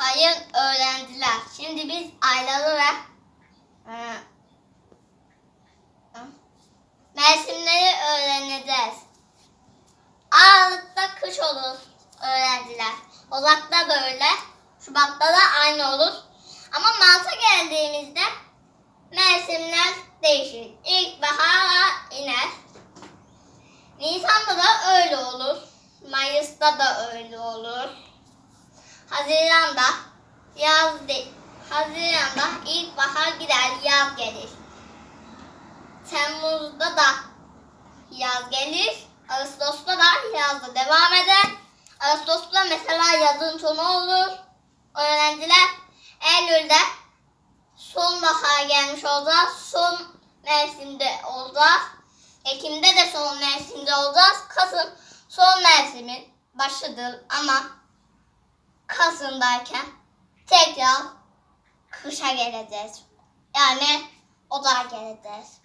Sayın öğrenciler, şimdi biz ayları ve mevsimleri öğreneceğiz. Aralıkta kış olur öğrenciler. Ocak'ta böyle, Şubat'ta da aynı olur. Ama Mart'a geldiğimizde mevsimler değişir. İlkbahar iner. Nisan'da da öyle olur. Mayıs'ta da öyle olur. Haziran'da yaz de Haziran'da ilkbahar gider, yaz gelir. Temmuz'da da yaz gelir. Ağustos'ta da yazda devam eder. Ağustos'ta mesela yazın sonu olur. Öğrenciler Eylül'de sonbahar gelmiş olacağız. Son mevsimde olacağız. Ekim'de de son mevsimde olacağız. Kasım son mevsimin başıdır ama Kasım'dayken tekrar kışa geleceğiz. Yani odağa geleceğiz.